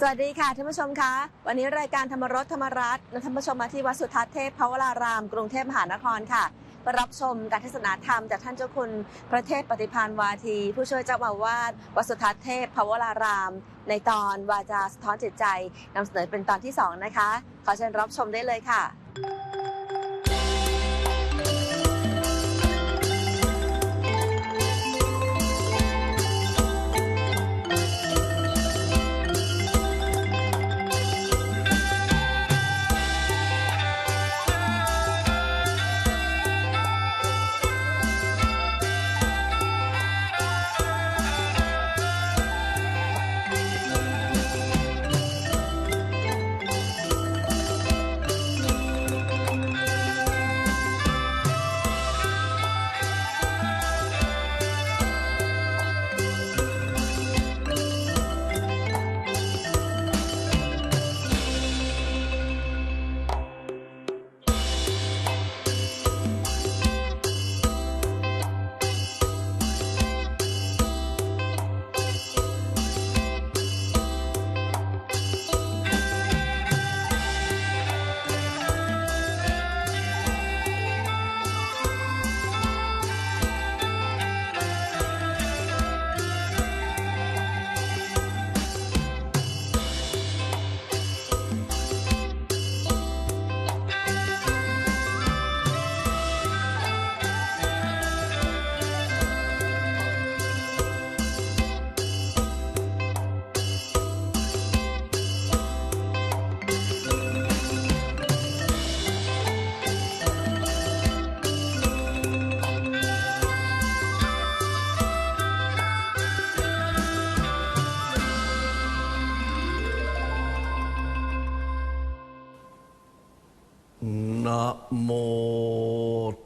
สวัสดีค่ะท่านผู้ชมคะวันนี้รายการธรรมรสธรรมรัตน์ท่านผู้ชมมาที่วัดสุทัศน์เทพพระวราราม กรุงเทพมหานครค่ะรับชมการเทศนาธรรมจากท่านเจ้าคุณพระเทพปฏิพานวาที ผู้ช่วยเจ้าอาวาสวัดสุทัศน์เทพพระวราราม ในตอนวาจาสะท้อนจิตใจนำเสนอเป็นตอนที่สองนะคะ ขอเชิญรับชมได้เลยค่ะ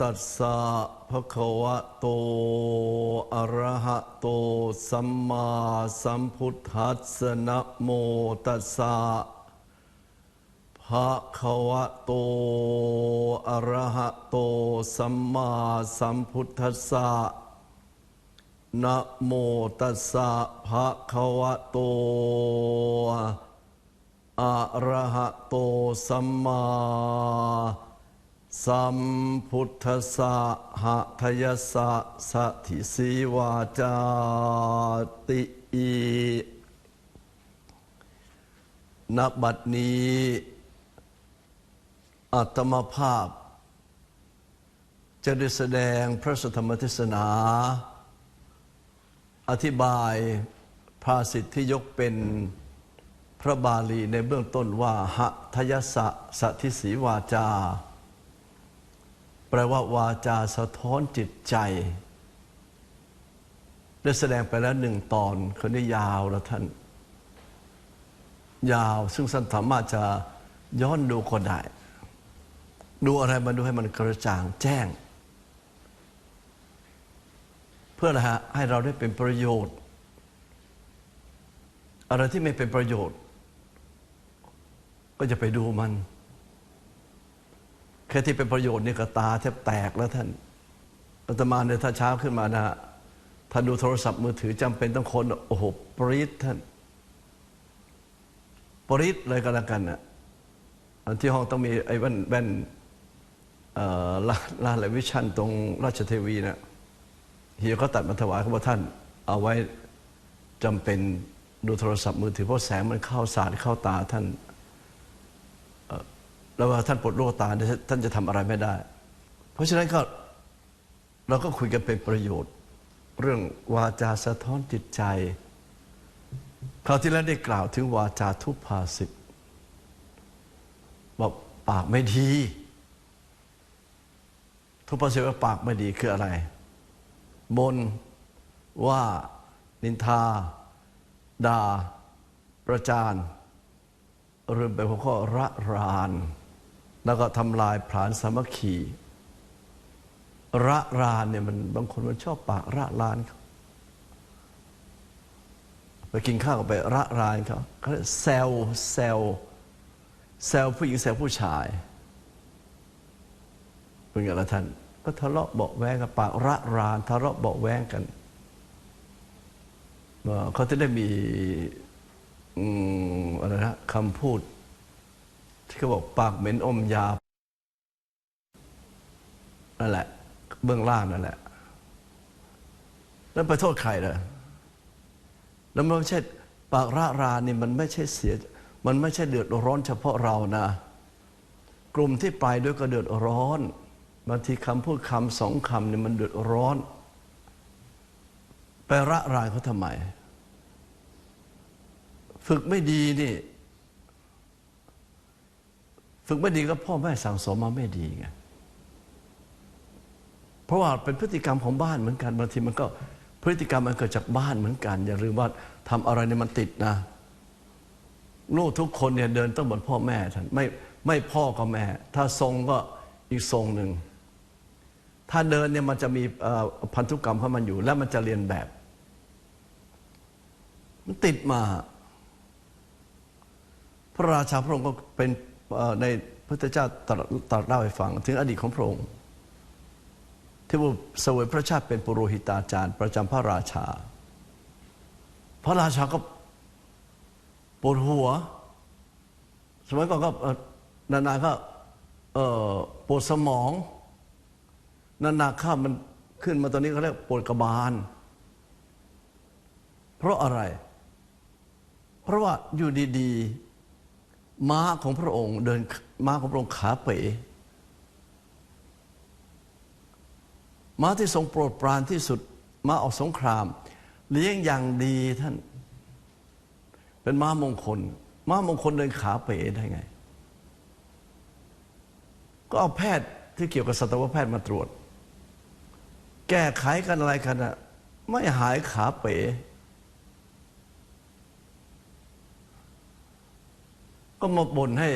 ตัสสะภะคะวะโต อะระหะโต สัมมาสัมพุทธัสสะนะโมตัสสะภะคะวะโต อะระหะโต สัมมาสัมพุทธัสสะนะโมตัสสะภะคะวะโตอะระหะโต สัมมา สัมพุทธสะหะทยสสะสัทธิสีวาจาติอีณบัดนี้อัตมภาพ จะได้แสดงพระสธรรมเทศนา อธิบายภาสิทธิที่ยกเป็นพระบาลีในเบื้องต้นว่าหะทยสะสัทธิสีวาจา แปลว่าวาจาสะท้อนจิตใจ ได้แสดงไปแล้วหนึ่งตอนคนนี้ยาวแล้วท่าน ยาวซึ่งท่านสามารถจะย้อนดูก็ได้ ดูอะไรมาดูให้มันกระจ่างแจ้ง เพื่ออะไรฮะให้เราได้เป็นประโยชน์ อะไรที่ไม่เป็นประโยชน์ ก็จะไปดูมัน แค่ที่เป็นประโยชน์นี่ก็ตาแทบแตกแล้วท่านอาตมาเนี่ยถ้าเช้าขึ้นมานะฮะถ้าดูโทรศัพท์มือถือจำเป็นต้องคนโอ้โหปริศท่าน ปริศเลยก็แล้วกันนะอันที่ห้องต้องมีไอ้แว่นแว่นเอ่อลาลาลวิชันตรงราชเทวีนะเฮียก็ตัดมาถวายเขาบอกท่าน เอาไว้จำเป็นดูโทรศัพท์มือถือเพราะแสงมันเข้าสาดเข้าตาท่าน แล้วว่าท่านปวดโรคตาเนี่ยท่านจะทำอะไรไม่ได้ เพราะฉะนั้นก็เราก็คุยกันเป็นประโยชน์ เรื่องวาจาสะท้อนจิตใจคราวที่แล้วได้กล่าวถึงวาจาทุพภาสิตบอกปากไม่ดี ทุพภาสิตว่าปากไม่ดีคืออะไรบนว่านินทาด่าประจานเริ่มไปหัวข้อระราน แล้วก็ทำลายผลาญสามัคคีระรานเนี่ยมันบางคนมันชอบปากระรานเขาไปกินข้าวไประรานเขาเขาเรียกแซวแซวแซวผู้หญิงแซวผู้ชายเป็นไงล่ะท่านก็ทะเลาะเบาแวงกันปากระราน ทะเลาะเบาแวงกันเขาจะได้มีอืมอะไรนะคำพูด ที่เขาบอกปากเหม็นอมยานั่นแหละ เบื้องล่างนั่นแหละ แล้วไปโทษใครล่ะแล้วมันไม่ใช่ปากระรานี่มันไม่ใช่เสีย มันไม่ใช่เดือดร้อนเฉพาะเรานะ กลุ่มที่ไปด้วยก็เดือดร้อนบางทีคำพูดคำสองคำเนี่ยมันเดือดร้อน ไประรานเขาทำไม ฝึกไม่ดีนี่ ฝึกไม่ดีก็พ่อแม่สั่งสอนมาไม่ดีไงเพราะว่าเป็นพฤติกรรมของบ้านเหมือนกันบางทีมันก็พฤติกรรมมันเกิดจากบ้านเหมือนกัน อย่าลืมว่าทำอะไรเนี่ยมันติดนะลูกทุกคนเนี่ยเดินต้องเหมือนพ่อแม่ท่านไม่ไม่พ่อก็แม่ ถ้าทรงก็อีกทรงหนึ่งถ้าเดินเนี่ยมันจะมีพันธุกรรมของมันอยู่ แล้วมันจะเรียนแบบ มันติดมา พระราชาพระองค์ก็เป็น ในพระเจ้าตรัสตรัสเล่าให้ฟัง ถึงอดีตของพระองค์ที่ว่าเสวยพระชาติเป็นปุโรหิตาจารย์ ประจำพระราชา พระราชาก็ปวดหัว สมัยก่อนก็นานๆก็ปวดสมองนานๆข้ามมันขึ้นมาตอนนี้เขาเรียกปวดกระบาล เพราะอะไร เพราะว่าอยู่ดี ๆ ม้าของพระองค์เดินม้าของพระองค์ขาเป๋ม้าที่ทรงโปรดปรานที่สุดม้าออกสงคราม เลี้ยงอย่างดีท่าน เป็นม้ามงคล ม้ามงคลเดินขาเป๋ได้ไง ก็เอาแพทย์ที่เกี่ยวกับสัตวแพทย์มาตรวจ แก้ไขกันอะไรกันอะไม่หายขาเป๋ ก็มาบ่นให้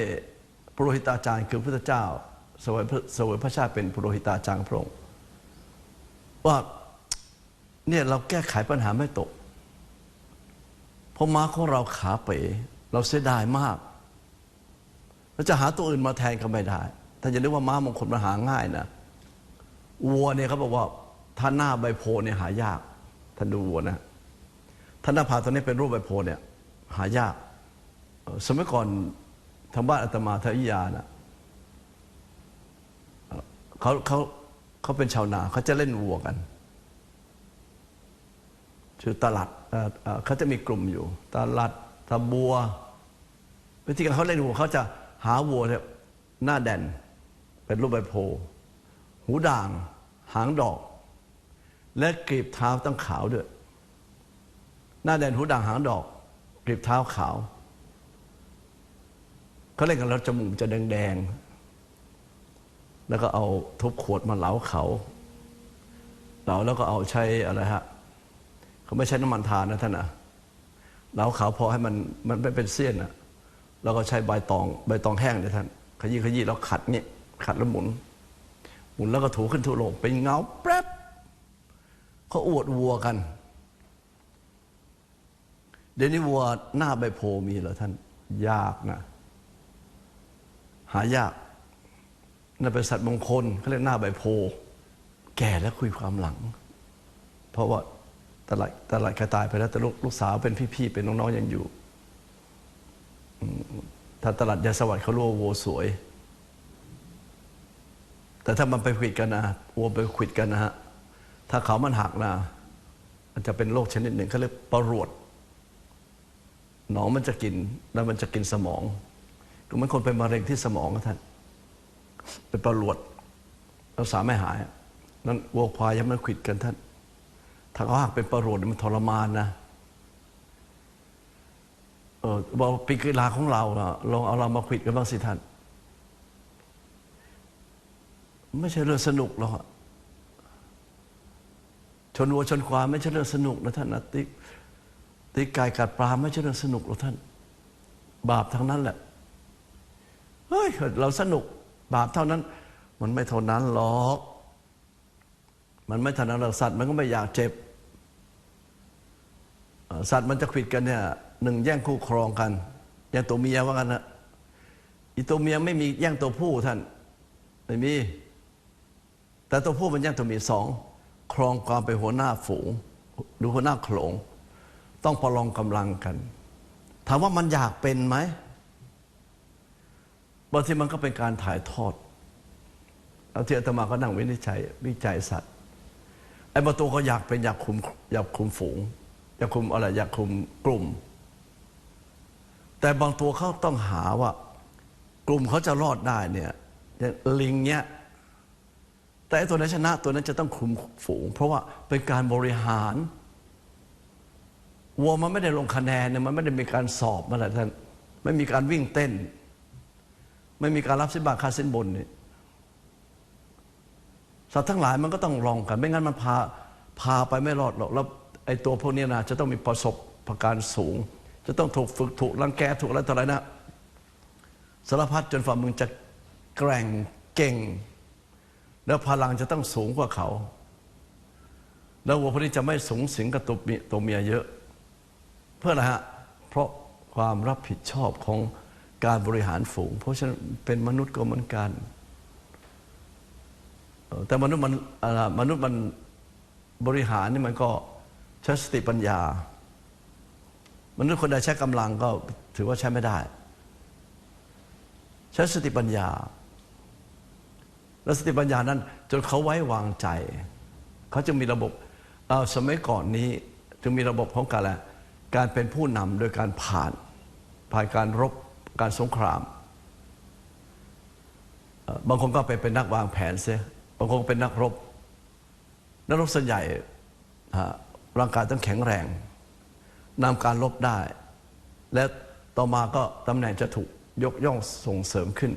ปุโรหิตาจารย์คือพระพุทธเจ้าสวยสวยพระชาติเป็นปุโรหิตาจารย์ของพระองค์ว่าเนี่ยเราแก้ไขปัญหาไม่ตก เพราะม้าของเราขาเป๋ เราเสียดายมาก เราจะหาตัวอื่นมาแทนก็ไม่ได้ถ้านจะเรียกว่าม้ามงคลมันหาง่ายนะวัวเนี่ยเขาบอกว่าถ้าหน้าใบโพเนี่ยหายาก ท่านดูวัวนะถ้านหน้าผาตัวนี้เป็นรูปใบโพเนี่ยหายาก สมัยก่อนทางบ้านอาตมาทวิยานะเอ่อเขาเขาเขาเป็นชาวนาเขาจะเล่นวัวกันชื่อตลาดเขาจะมีกลุ่มอยู่ ตลาดตะบัววิธีการเขาเล่นวัวเขาจะหาวัวเนี่ยหน้าแดนเป็นรูปใบโพหูด่าง หางดอก และกรีบเท้าต้องขาวด้วย หน้าแดนหูด่างหางดอกกรีบเท้าขาว เขาเล่นกันแล้วจมูกจะแดงๆ แล้วก็เอาทุบขวดมาเหลาเขาเหลาแล้วก็เอาใช้อะไรฮะเขาไม่ใช้น้ำมันทานนะท่านนะเหลาเขาพอให้มันมันไม่เป็นเสี้ยนอะแล้วก็ใช้ใบตองใบตองแห้งเนี่ยท่านขยี้ขยี้แล้วขัดเนี่ยขัดแล้วหมุน หมุนแล้วก็ถูขึ้นถูลงเป็นเงาแป๊บเขาอวดวัวกัน เดี๋ยวนี้วัวหน้าใบโพมีเหรอท่านยากนะ หายากนั่นเป็นสัตว์มงคลเขาเรียกหน้าใบโพ แก่แล้วคุยความหลัง เพราะว่าตลาดตลาดกระตายไปแล้วแต่ลูกลูกสาวเป็นพี่ๆเป็นน้องๆยังอยู่ถ้าตลาดยาสวัสดิ์เขารู้ว่าวัวสวย แต่ถ้ามันไปขิดกันนะวัวไปขิดกันนะฮะถ้าเขามันหักนะมันจะเป็นโรคชนิดหนึ่งเขาเรียกประรวดหนองมันจะกินแล้วมันจะกินสมอง ก็เหมือนคนเป็นมะเร็งที่สมองนะท่าน เป็นประรวดรักษาไม่หาย นั้นวัวควายยังไม่ขิดกันท่าน ถ้าเขาหักเป็นประรวดมันทรมานนะเออบอกปีกีฬาของเราลองเอาเรามาขิดกันบ้างสิท่าน ไม่ใช่เรื่องสนุกหรอกชนวัวชนควายไม่ใช่เรื่องสนุกนะท่านนะตีตีไก่กัดปลาไม่ใช่เรื่องสนุกหรอกท่าน บาปทั้งนั้นแหละ เฮ้ยเราสนุกบาปเท่านั้น มันไม่เท่านั้นหรอก มันไม่เท่านั้นหรอกสัตว์มันก็ไม่อยากเจ็บ สัตว์มันจะขิดกันเนี่ยหนึ่งแย่งคู่ครองกันแย่งตัวเมียว่ากันนะอีตัวเมียไม่มีแย่งตัวผู้ท่านไม่มี แต่ตัวผู้มันแย่งตัวเมียสองครองความเป็นหัวหน้าฝูงดูหัวหน้าโขลง ต้องประลองกำลังกัน ถามว่ามันอยากเป็นไหม บางทีมันก็เป็นการถ่ายทอดเอาที่อาตมาก็นั่งวินิจฉัยวิจัยสัตว์ไอ้บางตัวก็อยากเป็นอยากคุมอยากคุมฝูง อยากคุมอะไรอยากคุมกลุ่ม แต่บางตัวเขาต้องหาว่า กลุ่มเขาจะรอดได้เนี่ยอย่างลิงเนี่ยแต่ตัวนั้นชนะตัวนั้นจะต้องคุมฝูง เพราะว่าเป็นการบริหารวัวมันไม่ได้ลงคะแนนเนี่ยมันไม่ได้มีการสอบอะไรท่านไม่มีการวิ่งเต้น ไม่มีการรับสินบาทค่าสินบนเนี่ยสัตว์ทั้งหลายมันก็ต้องลองกัน ไม่งั้นมันพาพาไปไม่รอดหรอกแล้วไอ้ตัวพวกนี้นะจะต้องมีประสบประการสูง จะต้องถูกฝึกถูกรังแกถูกอะไรต่ออะไรนะสารพัดจนฝ่ามึงจะแกร่งเก่ง แล้วพลังจะต้องสูงกว่าเขา แล้ววัวพวกนี้จะไม่สูงสิงกับตัวเมียเยอะ เพื่ออะไรฮะเพราะความรับผิดชอบของ การบริหารฝูง เพราะฉะนั้นเป็นมนุษย์ก็เหมือนกัน แต่มนุษย์มันมนุษย์มันบริหารนี่มันก็ใช้สติปัญญา มนุษย์คนใดใช้กำลังก็ถือว่าใช้ไม่ได้ ใช้สติปัญญา และสติปัญญานั้น จนเขาไว้วางใจ เขาจึงมีระบบเอ่อสมัยก่อนนี้จึงมีระบบของการอะการเป็นผู้นำโดยการผ่านผ่านการรบ การสงคราม บางคนก็ไปเป็นนักวางแผนเสียบางคนเป็นนักรบ นักรบส่วนใหญ่ร่างกายต้องแข็งแรงนำการรบได้ และต่อมาก็ตำแหน่งจะถูกยกย่องส่งเสริมขึ้น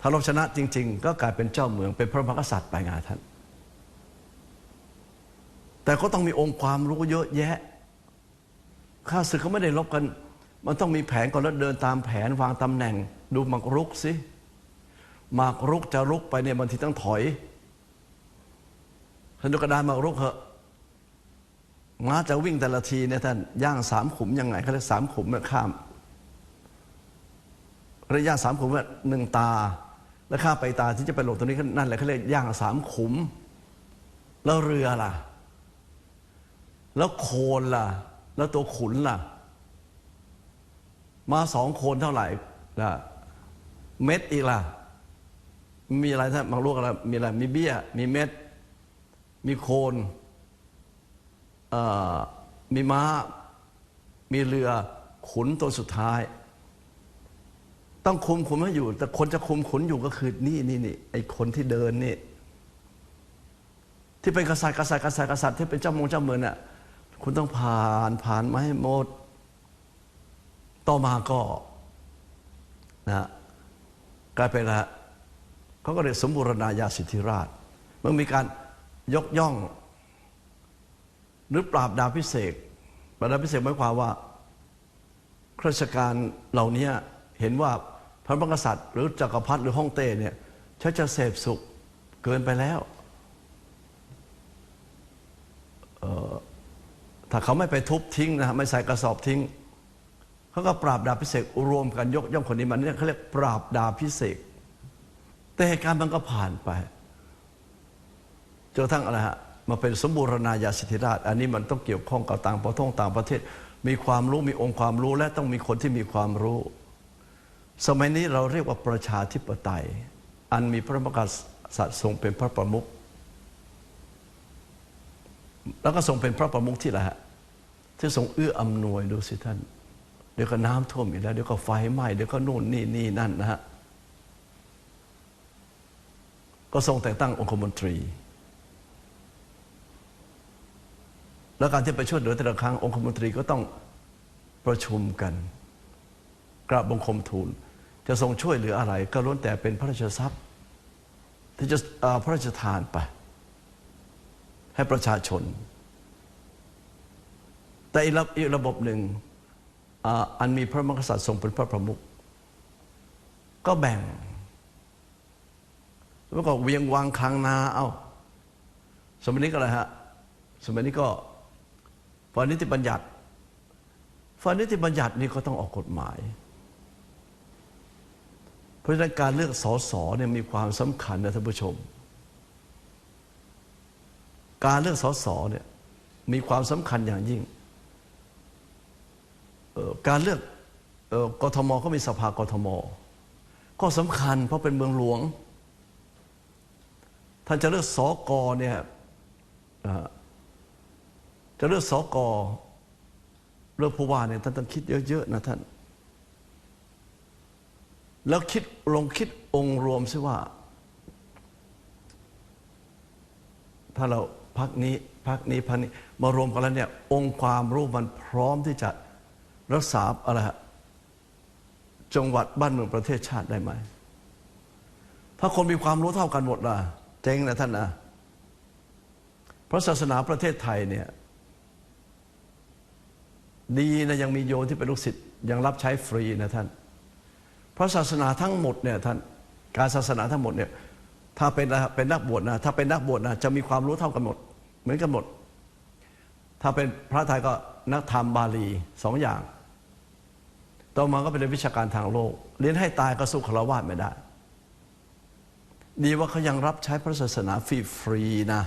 ถ้ารบชนะจริง ๆ ก็กลายเป็นเจ้าเมืองเป็นพระมหากษัตริย์ไปงานท่าน แต่ก็ต้องมีองค์ความรู้เยอะแยะข้าศึกเขาไม่ได้รบกัน มันต้องมีแผนก่อนแล้วเดินตามแผนวางตำแหน่ง ดูหมักรุกสิหมากรุกจะรุกไปเนี่ยบางทีต้องถอยท่านดูกระดานหมากรุกเหอะม้าจะวิ่งแต่ละทีเนี่ยท่านย่างสามขุมยังไงเขาเรียกสามขุมเนี่ยข้ามระยะสามขุมว่าหนึ่งตา แล้วข้าไปตาที่จะไปหลบตรงนี้นั่นแหละเขาเรียกย่างสามขุม แล้วเรือล่ะ แล้วโคนล่ะ แล้วตัวขุนล่ะ มาสองโคนเท่าไหร่ล่ะเม็ดอีกล่ะ มีอะไรท่านบางลูกอะไรมีอะไรมีเบี้ย มีเม็ด มีโคนมีม้า มีเรือขุนตัวสุดท้าย ต้องคุมขุนให้อยู่ แต่คนจะคุมขุนอยู่ก็คือนี่นี่นี่ไอ้คนที่เดินนี่ที่เป็นกษัตริย์กษัตริย์กษัตริย์กษัตริย์ที่เป็นเจ้ามงเจ้าเมืองเนี่ยคุณต้องผ่านผ่านมาให้หมด ต่อมาก็นะกลายเป็นอะไรเขาก็เรียกสมบูรณาญาสิทธิราชเมื่อมีการยกย่อง หรือปราบดาพิเศษปราบดาพิเศษหมายความว่าข้าราชการเหล่านี้เห็นว่าพระมกษัตริย์ หรือจักรพรรดิหรือฮ่องเต้เนี่ยใช้จะเสพสุขเกินไปแล้วถ้าเขาไม่ไปทุบทิ้งนะไม่ใส่กระสอบทิ้ง เขาก็ปราบดาพิเศษรวมกันยกย่องคนนี้มันเนี่ยเขาเรียกปราบดาพิเศษแต่เหตุการณ์มันก็ผ่านไปจนกระทั่งอะไรฮะมาเป็นสมบูรณาญาสิทธิราช อันนี้มันต้องเกี่ยวข้องกับต่างประเทศต่างประเทศ มีความรู้มีองค์ความรู้และต้องมีคนที่มีความรู้ สมัยนี้เราเรียกว่าประชาธิปไตย อันมีพระมหากษัตริย์ทรงเป็นพระประมุขแล้วก็ทรงเป็นพระประมุขที่ละฮะที่ทรงเอื้ออำนวยดูสิท่าน เดี๋ยวก็น้ำท่วมอีกแล้ว เดี๋ยวก็ไฟไหม้เดี๋ยวก็นู่นนี่นี่นั่นนะฮะก็ทรงแต่งตั้งองคมนตรี แล้วการที่ไปช่วยเหลือแต่ละครั้งองคมนตรีก็ต้องประชุมกัน กราบบังคมทูล จะทรงช่วยเหลืออะไร ก็ล้วนแต่เป็นพระราชทรัพย์ ที่จะพระราชทานไป ให้ประชาชน แต่อีกระบบหนึ่ง อันมีพระมหากษัตริย์ทรงเป็นพระประมุขก็แบ่ง แล้วก็เวียงวางคางนาเอาสมัยนี้ก็อะไรฮะสมัยนี้ก็ฝ่ายนิติบัญญัติฝ่ายนิติบัญญัตินี่ก็ต้องออกกฎหมาย เพราะฉะนั้นการเลือกสสเนี่ยมีความสำคัญนะท่านผู้ชม การเลือกสสเนี่ยมีความสำคัญอย่างยิ่ง การเลือกออกทมก็มีสภากทม ก็สำคัญเพราะเป็นเมืองหลวง ท่านจะเลือกสอกอเนี่ยจะเลือกสอกอเลือกผู้ว่าเนี่ยท่านต้องคิดเยอะๆนะท่าน แล้วคิดลองคิดองค์รวมซิว่า ถ้าเราพักนี้พักนี้พักนี้มารวมกันแล้วเนี่ยองค์ความรู้มันพร้อมที่จะ รักษาอะไรฮะจังหวัดบ้านเมืองประเทศชาติได้ไหม ถ้าคนมีความรู้เท่ากันหมดล่ะ เจ๊งนะท่านนะพระศาสนาประเทศไทยเนี่ย ดีนะยังมีโยมที่เป็นลูกศิษย์ยังรับใช้ฟรีนะท่าน พระศาสนาทั้งหมดเนี่ยท่านการศาสนาทั้งหมดเนี่ยถ้าเป็นเป็นนักบวชนะถ้าเป็นนักบวชนะจะมีความรู้เท่ากันหมด เหมือนกันหมด ถ้าเป็นพระไทยก็ นักธรรมบาลีสองอย่าง ต่อมาก็เป็นวิชาการทางโลก เรียนให้ตายก็สู้คารวะไม่ได้ ดีว่าเขายังรับใช้พระศาสนาฟรีๆนะ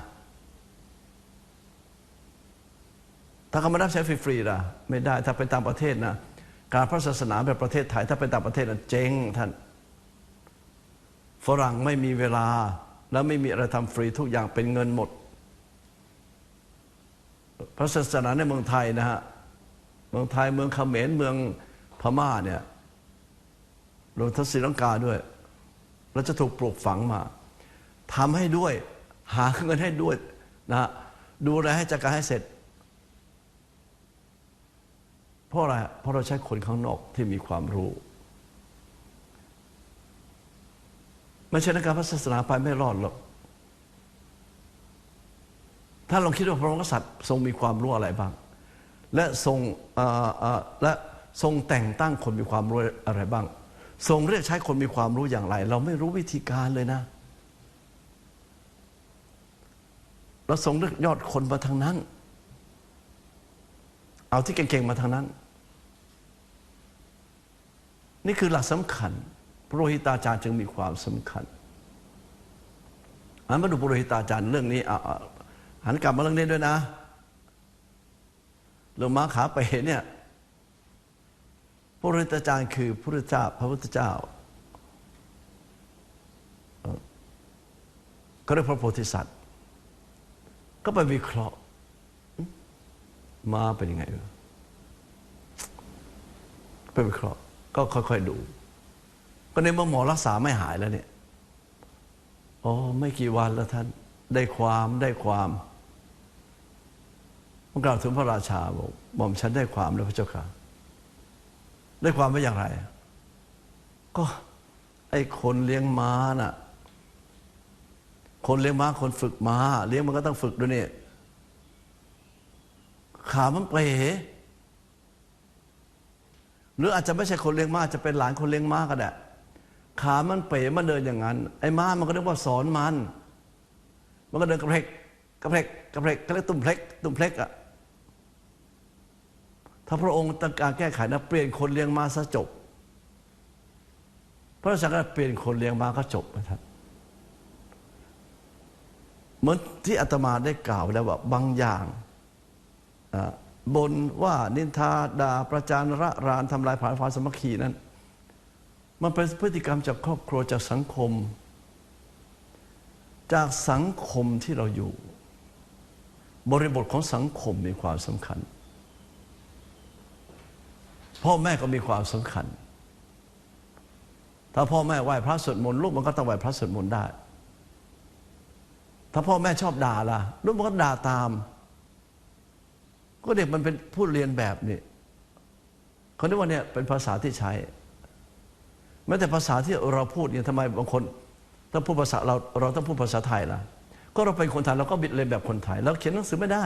ถ้าเขาไม่รับใช้ฟรีๆล่ะไม่ได้ ถ้าเป็นต่างประเทศนะ การพระศาสนาแบบประเทศไทย ถ้าเป็นต่างประเทศนะเจ๊งท่าน ฝรั่งไม่มีเวลาแล้วไม่มีอะไรทำฟรีทุกอย่างเป็นเงินหมด พระศาสนาในเมืองไทยนะฮะเมืองไทยเมืองเขมรเมืองพม่าเนี่ยรวมทั้งศรีลังกาด้วย เราจะถูกปลูกฝังมาทำให้ด้วย หาเงินให้ด้วยนะฮะดูแลให้จัดการให้เสร็จ เพราะอะไรเพราะเราใช้คนข้างนอกที่มีความรู้ไม่ใช่นักการพระศาสนาไปไม่รอดหรอก ถ้าลองคิดว่าพระองค์กษัตริย์ทรงมีความรู้อะไรบ้าง และทรงและทรงแต่งตั้งคนมีความรู้อะไรบ้าง ทรงเรียกใช้คนมีความรู้อย่างไร เราไม่รู้วิธีการเลยนะเราทรงเลือกยอดคนมาทางนั้น เอาที่เก่งๆมาทางนั้น นี่คือหลักสำคัญ พระโรหิตาจารย์จึงมีความสำคัญอันมาดูพระโรหิตาจารย์เรื่องนี้อะอะ หันกลับมาเรื่องนี้ด้วยนะเรื่องม้าขาไปเนี่ยพระโรหิตาจารย์คือพระพุทธเจ้าพระพุทธเจ้าเอ่อก็เรียกพระโพธิสัตว์ ก็ไปวิเคราะห์มาเป็นยังไงวะไปวิเคราะห์ ก็ค่อยๆดู ก็ในเมื่อหมอรักษาไม่หายแล้วเนี่ยโอ้ไม่กี่วันแล้วท่าน ได้ความได้ความ ผมกล่าวถึงพระราชาบอกหม่อมฉันได้ความแล้วพระเจ้าค่ะ ได้ความว่าอย่างไร ก็ไอ้คนเลี้ยงม้าน่ะ คนเลี้ยงม้าคนฝึกม้า เลี้ยงมันก็ต้องฝึกด้วยเนี่ยขามันเป๋หรืออาจจะไม่ใช่คนเลี้ยงม้าจะเป็นหลานคนเลี้ยงม้าก็ได้ขามันเป๋มันเดินอย่างนั้น ไอ้ม้ามันก็เรียกว่าสอนมัน มันก็เดินกระเพกกระเพกกระเพกก็เรียกตุ่มเพลกตุ่มเพลกอะ ถ้าพระองค์ต้องการแก้ไขนะเปลี่ยนคนเลี้ยงม้าซะจบ พระราชาก็เปลี่ยนคนเลี้ยงม้าก็จบนะครับเหมือนที่อาตมาได้กล่าวแล้วว่าบางอย่างบนว่านินทาด่าประจานระรานทำลายผาญควาสมัคคีนั้น มันเป็นพฤติกรรมจากครอบครัวจากสังคม จากสังคมที่เราอยู่ บริบทของสังคมมีความสำคัญ พ่อแม่ก็มีความสำคัญ ถ้าพ่อแม่ไหว้พระสวดมนต์ลูกมันก็ต้องไหว้พระสวดมนต์ได้ ถ้าพ่อแม่ชอบด่าล่ะลูกมันก็ด่าตาม ก็เด็กมันเป็นผู้เรียนแบบนี่เขาเรียกว่าเนี่ยเป็นภาษาที่ใช้แม้แต่ภาษาที่เราพูดเนี่ยทำไมบางคนต้องพูดภาษาเราเราต้องพูดภาษาไทยล่ะ ก็เราเป็นคนไทยเราก็บิดเรียนแบบคนไทยเราเขียนหนังสือไม่ได้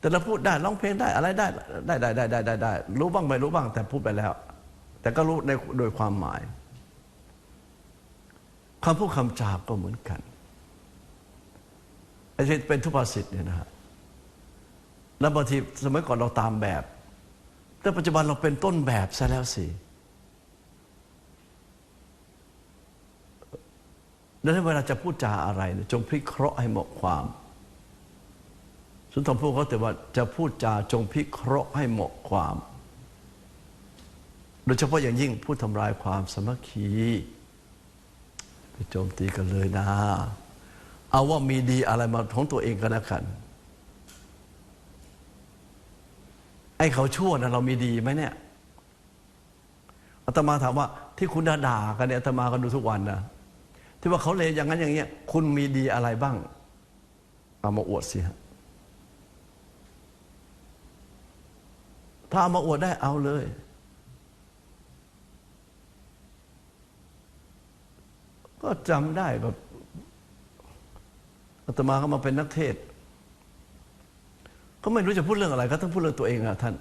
แต่เราพูดได้ร้องเพลงได้อะไรได้ได้ได้ได้ได้ได้ รู้บ้างไม่รู้บ้าง แต่พูดไปแล้ว แต่ก็รู้ในโดยความหมายคำพูดคำจาก็เหมือนกันไอ้ที่เป็นทุพภาษิตเนี่ยนะฮะแล้วบางทีสมัยก่อนเราตามแบบ แต่ปัจจุบันเราเป็นต้นแบบซะแล้วสิดังนั้นเวลาจะพูดจาอะไร จงพิเคราะห์ให้เหมาะความ สุนทรภู่เขาแต่ว่าจะพูดจาจงพิเคราะห์ให้เหมาะความ โดยเฉพาะอย่างยิ่งผู้ทำลายความสมัคคีไปโจมตีกันเลยนะ เอาว่ามีดีอะไรมาของตัวเองกันแล้วกันไอ้เขาชั่วนะเรามีดีไหมเนี่ยอาตมาถามว่าที่คุณด่ากันเนี่ยอาตมาก็ดูทุกวันนะที่ว่าเขาเลวอย่างนั้นอย่างเงี้ย คุณมีดีอะไรบ้าง เอามาอวดสิฮะ ถ้าเอามาอวดได้เอาเลย ก็จำได้ก็อาตมาก็มาเป็นนักเทศ ก็ไม่รู้จะพูดเรื่องอะไร ก็ต้องพูดเรื่องตัวเองอะท่าน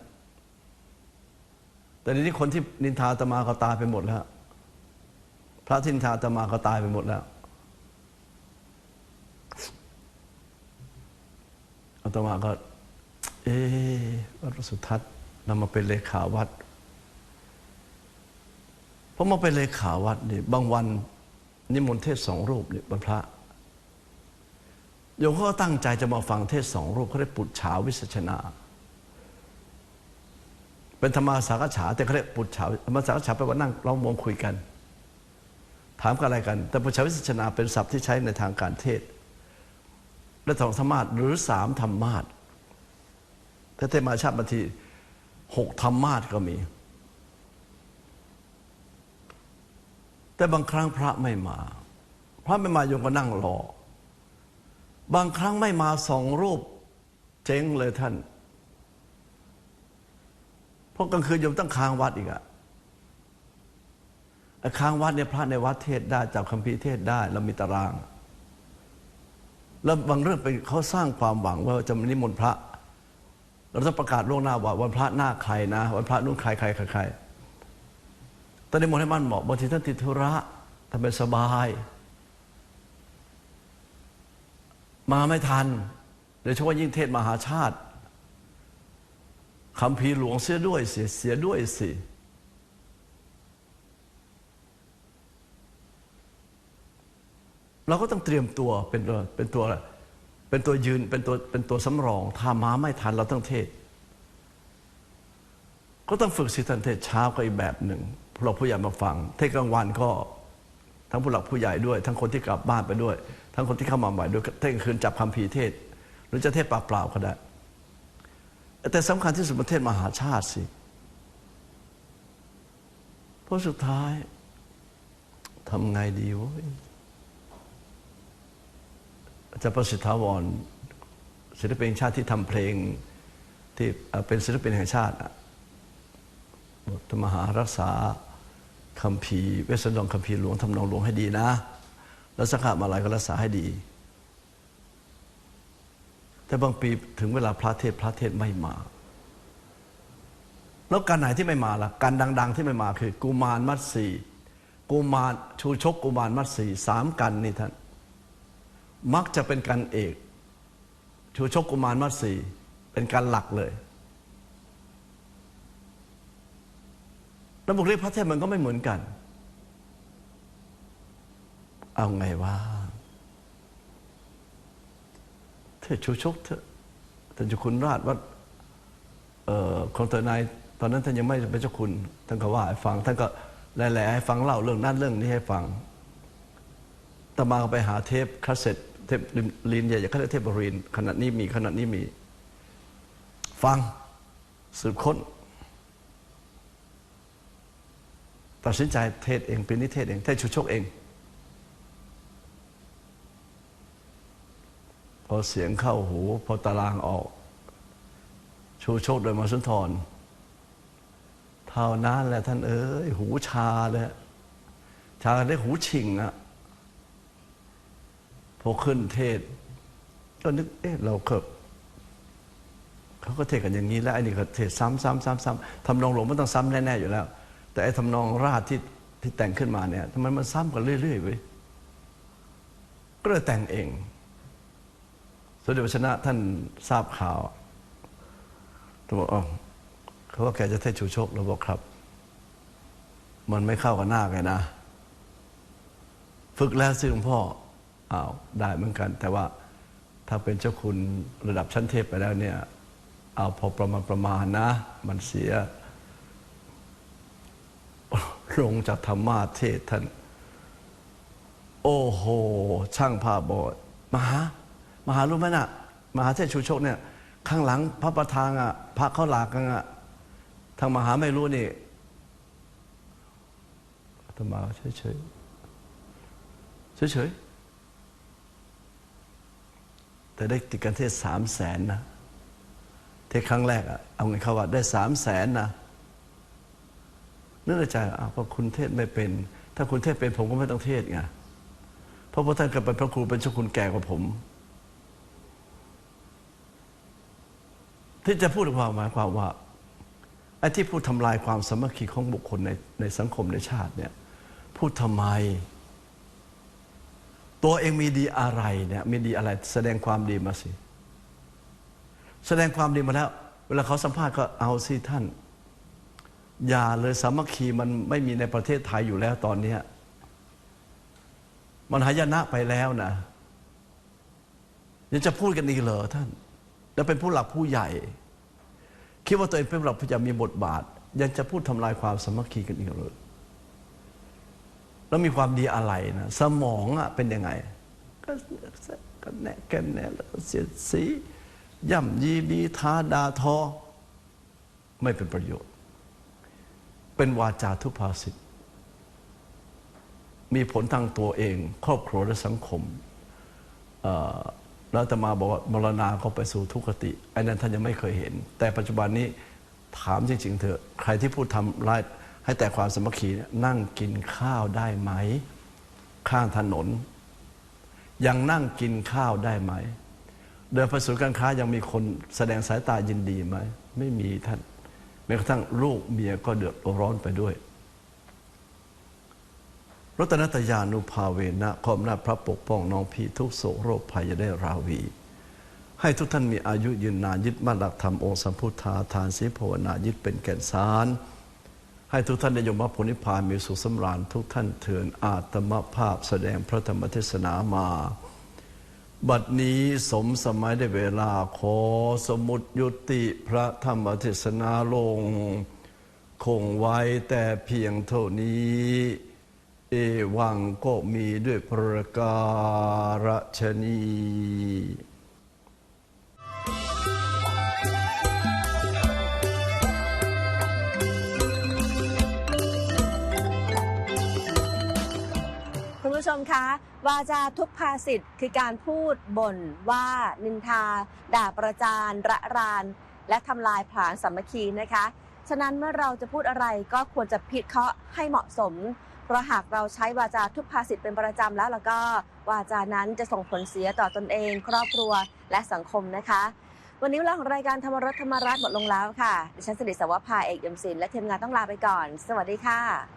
แต่ทีนี้คนที่นินทาอาตมาก็ตายไปหมดแล้ว พระทินทาอาตมาก็ตายไปหมดแล้วอาตมาก็ เอ๊ะวัดสุทัศน์ นำมาเป็นเลขาวัดพอมาเป็นเลขาวัดนี่บางวันนิมนต์เทศสองรูปนี่บรรพระโยมก็ตั้งใจจะมาฟังเทศสองรูปเขาได้ปุจฉาวิสัชนา เป็นธรรมาสากฉาแต่เขาเรียกปุจฉาธรรมาสากฉาแปลว่านั่งเรามองคุยกัน ถามกันอะไรกัน แต่ปุจฉาวิสัชนาเป็นศัพท์ที่ใช้ในทางการเทศ และสองธรรมาสหรือสามธรรมาสถ้าเทศมาชาติบางที หกธรรมาสก็มี แต่บางครั้งพระไม่มา พระไม่มาโยมก็นั่งรอ บางครั้งไม่มาสองรูปเจ๊งเลยท่านเพราะกลางคืนโยมต้องค้างวัดอีกอะค้างวัดเนี่ยพระในวัดเทศได้จับคัมภีร์เทศได้เรามีตาราง แล้วบางเรื่องเป็นเขาสร้างความหวังว่าจะมีนิมนต์พระ เราต้องประกาศล่วงหน้าว่าวันพระหน้าใครนะ วันพระนู่นใครใครใครใครตอนนี้มนให้มันเหมาะบางทีท่านติดธุระทำเป็นสบาย มาไม่ทันโดยเฉพาะยิ่งเทศมหาชาติคำพีหลวงเสียด้วยเสียเสียด้วยสิเราก็ต้องเตรียมตัวเป็นตัวเป็นตัวอะไร เป็นตัวยืนเป็นตัวเป็นตัวสำรอง ถ้ามาไม่ทันเราต้องเทศ ก็ต้องฝึกสิทันเทศเช้าก็อีกแบบหนึ่งพวกเราผู้ใหญ่มาฟัง เทศกลางวันก็ทั้งผู้หลักผู้ใหญ่ด้วย ทั้งคนที่กลับบ้านไปด้วย ทั้งคนที่เข้ามาใหม่ด้วยเทศกลางคืนจับคำพีเทศ หรือจะเทศปากเปล่าก็ได้ แต่สำคัญที่สุดประเทศมหาชาติสิเพราะสุดท้ายทำไงดีวะ อาจารย์ประสิทธาวรศิลปินแห่งชาติที่ทำเพลงที่เป็นศิลปินแห่งชาติบทมหารักษาคำพีเวสสันดรคำพีหลวงทำนองหลวงให้ดีนะ แล้วสังฆมาลายก็รักษาให้ดี แต่บางปีถึงเวลาพระเทศพระเทศไม่มา แล้วการไหนที่ไม่มาล่ะ การดัง ๆ ที่ไม่มาคือ กุมารมัดสีกุมารชูชกกุมารมัดสีสามกันนี่ท่าน มักจะเป็นการเอกชูชกกุมารมัดสีเป็นการหลักเลยแล้วบุคลิกพระเทพมันก็ไม่เหมือนกัน เอาไงว่าเทศชูชกเถอท่านเจ้าคุณราชวัดเอ่อคลองเตยนายตอนนั้นท่านยังไม่เป็นเจ้าคุณ ท่านก็ว่าให้ฟัง ท่านก็แหล่ๆให้ฟังเล่าเรื่องนั้นเรื่องนี้ให้ฟัง ตมาก็ไปหาเทปคาสเซ็ตเทปลินใหญ่ๆเขาเรียกเทปบรินขนาดนี้มีขนาดนี้มี ฟังสืบค้น ตัดสินใจเทศเองเป็นนิเทศเองเทศชูชกเอง พอเสียงเข้าหู พอตารางออก ชูโชคโดยมาสุนทรเท่านั้นแหละท่านเอ้ยหูชาเลยชาได้หูฉิงอะ อขึ้นเทศ ก็นึกเอ๊ะเราเกิดเขาก็เทศกันอย่างนี้แล้วไอ้นี่ก็เทศซ้ำซ้ำซ้ำซ้ำทำนองหลวงมันต้องซ้ำแน่ๆอยู่แล้ว แต่ไอ้ทำนองราชที่ที่แต่งขึ้นมาเนี่ยทำไมมันซ้ำกันเรื่อยๆเว้ยก็เลยแต่งเองสมเด็จพระชนะท่านทราบข่าวท่านบอกอ๋อเขาว่าแกจะเทศชูโชคเราบอกครับ มันไม่เข้ากับหน้าแกนะ ฝึกแล้วสิหลวงพ่อ อ้าวได้เหมือนกัน แต่ว่าถ้าเป็นเจ้าคุณระดับชั้นเทพไปแล้วเนี่ยเอาพอประมาณประมาณนะ มันเสียลงจากธรรมาเทศท่าน โอ้โห ช่างภาพบอกมหามหารู้ไหมน่ะมหาเทศชูโชคเนี่ย ข้างหลังพระประธานอะพระเขาหลากกันอะทางมหาไม่รู้นี่อาตมาเฉยเฉยเฉยเฉย แต่ได้ติดกันเทศสามแสนนะ เทศครั้งแรกอะเอาเงินเข้าวัดได้สามแสนนะนึกในใจอ้าวก็คุณเทศไม่เป็น ถ้าคุณเทศเป็นผมก็ไม่ต้องเทศไงเพราะพระท่านก็เป็นพระครูเป็นเจ้าคุณแก่กว่าผม ที่จะพูดความหมายความว่าไอ้ที่พูดทำลายความสามัคคีของบุคคลในในสังคมในชาติเนี่ยพูดทำไม ตัวเองมีดีอะไรเนี่ยมีดีอะไร แสดงความดีมาสิ แสดงความดีมาแล้ว เวลาเขาสัมภาษณ์ก็เอาสิท่าน อย่าเลยสามัคคีมันไม่มีในประเทศไทยอยู่แล้วตอนนี้มันหายนะไปแล้วนะยังจะพูดกันอีกเหรอท่าน แล้วเป็นผู้หลักผู้ใหญ่ คิดว่าตัวเองเป็นผู้หลักผู้ใหญ่มีบทบาท ยังจะพูดทำลายความสามัคคีกันอีกเหรอ แล้วมีความดีอะไรนะสมองอะเป็นยังไงก็ก็แนะแกนแนะแล้วก็เสียดสีย่ำยีดีท้าดาทอ ไม่เป็นประโยชน์ เป็นวาจาทุพาษิตมีผลทางตัวเอง ครอบครัวและสังคมแล้วอาตมาบอกว่ามรณาก็ไปสู่ทุกขติไอ้นั้นท่านยังไม่เคยเห็น แต่ปัจจุบันนี้ถามจริงๆเถอะ ใครที่พูดทำร้าย ให้แต่ความสมัคคีนั่งกินข้าวได้ไหม ข้างถนน ยังนั่งกินข้าวได้ไหม เดินไปสู่การค้ายังมีคนแสดงสายตายินดีไหม ไม่มีท่านแม้กระทั่งลูกเมียก็เดือดร้อนไปด้วยรัตนตยานุภาเวนะขออำนาพระปกป้องน้องพี่ทุกโศกโรคภัยจะได้ราวี ให้ทุกท่านมีอายุยืนนานยึดมั่นหลักธรรมองค์สัมพุทธาทานศีลภาวนายึดเป็นแก่นสาร ให้ทุกท่านได้ยมมรรคผลนิพพานมีสุขสำราญทุกท่านเถือนอาตมภาพแสดงพระธรรมเทศนามา บัดนี้สมสมัยได้เวลาขอสมุดยุติพระธรรมเทศนาลง คงไว้แต่เพียงเท่านี้ เอวังก็มีด้วยประการฉนี วาจาทุพภาษิตคือการพูดบ่นว่านินทา ด่าประจานระราน และทำลายผลาญสามัคคีนะคะ ฉะนั้นเมื่อเราจะพูดอะไรก็ควรจะพิเคราะห์ให้เหมาะสม เพราะหากเราใช้วาจาทุพภาษิตเป็นประจำแล้วแล้วก็วาจานั้นจะส่งผลเสียต่อตนเอง ครอบครัวและสังคมนะคะวันนี้เวลาของรายการธรรมรสธรรมรัตน์หมดลงแล้วค่ะ ดิฉันสิริสวภาเอกยมศิลและทีมงานต้องลาไปก่อน สวัสดีค่ะ